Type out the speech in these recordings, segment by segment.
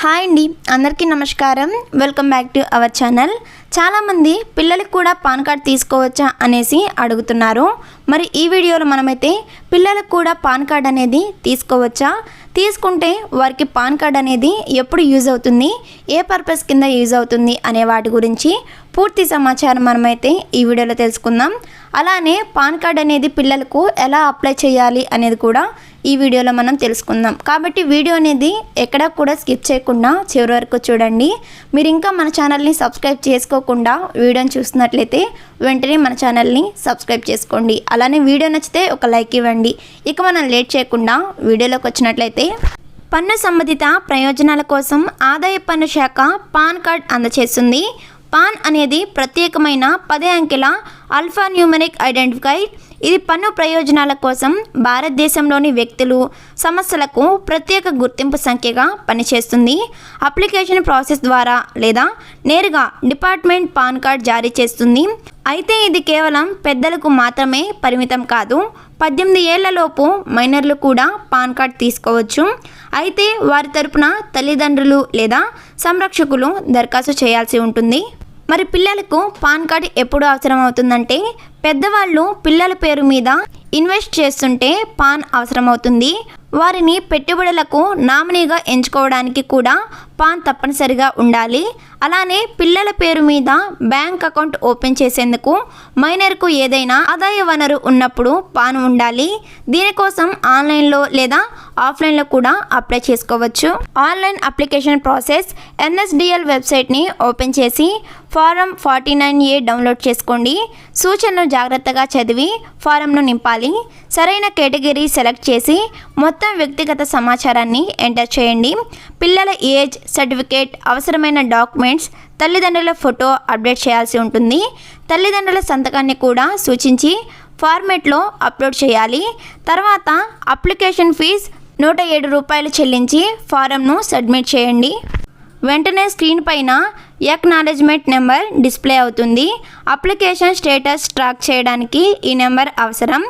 Hi అండి అందరికీ నమస్కారం. Welcome back to our channel చాలామంది పిల్లలకు కూడా పాన్ కార్డ్ తీసుకోవచ్చా అనేసి అడుగుతున్నారు. మరి ఈ వీడియోలో మనమైతే పిల్లలకు కూడా పాన్ కార్డ్ అనేది తీసుకోవచ్చా? తీసుకుంటే వారికి పాన్ కార్డ్ అనేది ఎప్పుడు యూజ్ అవుతుంది? ఏ పర్పస్ కింద యూజ్ అవుతుంది? అనే వాటి గురించి పూర్తి సమాచారం మనమైతే ఈ వీడియోలో తెలుసుకుందాం. అలానే పాన్ కార్డ్ అనేది పిల్లలకు ఎలా అప్లై చేయాలి అనేది కూడా ఈ వీడియోలో మనం తెలుసుకుందాం. కాబట్టి వీడియో అనేది ఎక్కడా కూడా స్కిప్ చేయకుండా చివరి వరకు చూడండి. మీరు ఇంకా మన ఛానల్ని సబ్స్క్రైబ్ చేసుకోకుండా వీడియోని చూస్తున్నట్లయితే వెంటనే మన ఛానల్ని సబ్స్క్రైబ్ చేసుకోండి. అలానే వీడియో నచ్చితే ఒక లైక్ ఇవ్వండి. ఇక మనం లేట్ చేయకుండా వీడియోలోకి వచ్చినట్లయితే పన్ను సంబంధిత ప్రయోజనాల కోసం ఆదాయ పన్ను శాఖ పాన్ కార్డ్ అందజేస్తుంది పాన్ అనేది ప్రత్యేకమైన పదే అంకెల అల్ఫా న్యూమరిక్ ఐడెంటిఫై. ఇది పన్ను ప్రయోజనాల కోసం భారతదేశంలోని వ్యక్తులు సంస్థలకు ప్రత్యేక గుర్తింపు సంఖ్యగా పనిచేస్తుంది. అప్లికేషన్ ప్రాసెస్ ద్వారా లేదా నేరుగా డిపార్ట్మెంట్ పాన్ కార్డ్ జారీ చేస్తుంది. అయితే ఇది కేవలం పెద్దలకు మాత్రమే పరిమితం కాదు. పద్దెనిమిది ఏళ్ళలోపు మైనర్లు కూడా పాన్ కార్డ్ తీసుకోవచ్చు. అయితే వారి తరపున తల్లిదండ్రులు లేదా సంరక్షకులు దరఖాస్తు చేయాల్సి ఉంటుంది. మరి పిల్లలకు పాన్ కార్డ్ ఎప్పుడు అవసరం అవుతుందంటే పెద్దవాళ్ళు పిల్లల పేరు మీద ఇన్వెస్ట్ చేస్తుంటే పాన్ అవసరమవుతుంది. వారిని పెట్టుబడులకు నామినీగా ఎంచుకోవడానికి కూడా పాన్ తప్పనిసరిగా ఉండాలి. అలానే పిల్లల పేరు మీద బ్యాంక్ అకౌంట్ ఓపెన్ చేసేందుకు మైనర్కు ఏదైనా ఆదాయ వనరు ఉన్నప్పుడు పాన్ ఉండాలి. దీనికోసం ఆన్లైన్లో లేదా ఆఫ్లైన్లో కూడా అప్లై చేసుకోవచ్చు. ఆన్లైన్ అప్లికేషన్ ప్రాసెస్ ఎన్ఎస్డిఎల్ వెబ్సైట్ని ఓపెన్ చేసి form forty nine A download చేసుకోండి. సూచనలు జాగ్రత్తగా చదివి ఫారంను నింపాలి. సరైన కేటగిరీ సెలెక్ట్ చేసి మొత్తం వ్యక్తిగత సమాచారాన్ని ఎంటర్ చేయండి. పిల్లల ఏజ్ సర్టిఫికేట్ అవసరమైన డాక్యుమెంట్స్ తల్లిదండ్రుల ఫోటో అప్డేట్ చేయాల్సి ఉంటుంది. తల్లిదండ్రుల సంతకాన్ని కూడా సూచించి ఫార్మేట్లో అప్లోడ్ చేయాలి. తర్వాత అప్లికేషన్ ఫీజ్ నూట ఏడు రూపాయలు చెల్లించి ఫారంను సబ్మిట్ చేయండి. వెంటనే స్క్రీన్ పైన ఎక్నాలెడ్జ్మెంట్ నెంబర్ డిస్ప్లే అవుతుంది. అప్లికేషన్ స్టేటస్ ట్రాక్ చేయడానికి ఈ నెంబర్ అవసరం.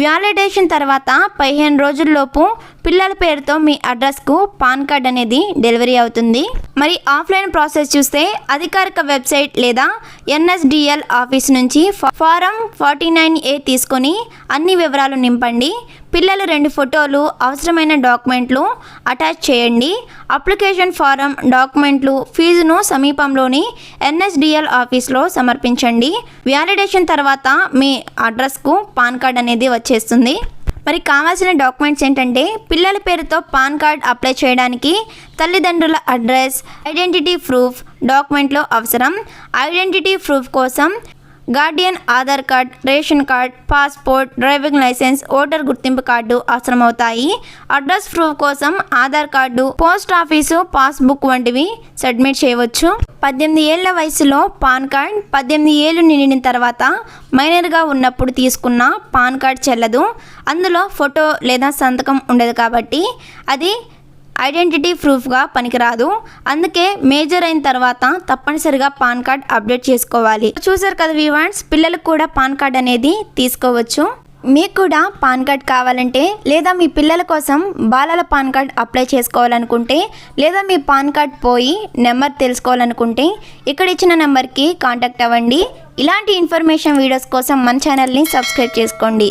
వ్యాలిడేషన్ తర్వాత పదిహేను రోజుల్లోపు పిల్లల పేరుతో మీ అడ్రస్కు పాన్ కార్డ్ అనేది డెలివరీ అవుతుంది. మరి ఆఫ్లైన్ ప్రాసెస్ చూస్తే అధికారిక వెబ్సైట్ లేదా ఎన్ఎస్డిఎల్ ఆఫీస్ నుంచి ఫారం ఫార్టీ నైన్ ఏ తీసుకొని అన్ని వివరాలు నింపండి. పిల్లలు రెండు ఫోటోలు అవసరమైన డాక్యుమెంట్లు అటాచ్ చేయండి. అప్లికేషన్ ఫారం డాక్యుమెంట్లు ఫీజును సమీపంలోని ఎన్ఎస్డిఎల్ ఆఫీస్లో సమర్పించండి. వ్యాలిడేషన్ తర్వాత మీ అడ్రస్కు పాన్ కార్డ్ అనేది వచ్చేస్తుంది. మరి కావాల్సిన డాక్యుమెంట్స్ ఏంటంటే పిల్లల పేరుతో పాన్ కార్డ్ అప్లై చేయడానికి తల్లిదండ్రుల అడ్రస్ ఐడెంటిటీ ప్రూఫ్ డాక్యుమెంట్లు అవసరం. ఐడెంటిటీ ప్రూఫ్ కోసం guardian Aadhaar card ration card passport driving licence voter గుర్తింపు కార్డు అవసరమవుతాయి. అడ్రస్ ప్రూఫ్ కోసం Aadhaar card post office passbook వంటివి సబ్మిట్ చేయవచ్చు. పద్దెనిమిది ఏళ్ళ వయసులో పాన్ కార్డ్ పద్దెనిమిది ఏళ్ళు నిండిన తర్వాత మైనర్గా ఉన్నప్పుడు తీసుకున్న పాన్ కార్డ్ చెల్లదు. అందులో ఫోటో లేదా సంతకం ఉండదు కాబట్టి అది ఐడెంటిటీ ప్రూఫ్గా పనికిరాదు. అందుకే మేజర్ అయిన తర్వాత తప్పనిసరిగా పాన్ కార్డ్ అప్డేట్ చేసుకోవాలి. చూసారు కదా వివాన్స్ పిల్లలకు కూడా పాన్ కార్డ్ అనేది తీసుకోవచ్చు. మీకు కూడా పాన్ కార్డ్ కావాలంటే లేదా మీ పిల్లల కోసం బాలల పాన్ కార్డ్ అప్లై చేసుకోవాలనుకుంటే లేదా మీ పాన్ కార్డ్ పోయి నెంబర్ తెలుసుకోవాలనుకుంటే ఇక్కడ ఇచ్చిన నెంబర్కి కాంటాక్ట్ అవ్వండి. ఇలాంటి ఇన్ఫర్మేషన్ వీడియోస్ కోసం మన ఛానల్ని సబ్స్క్రైబ్ చేసుకోండి.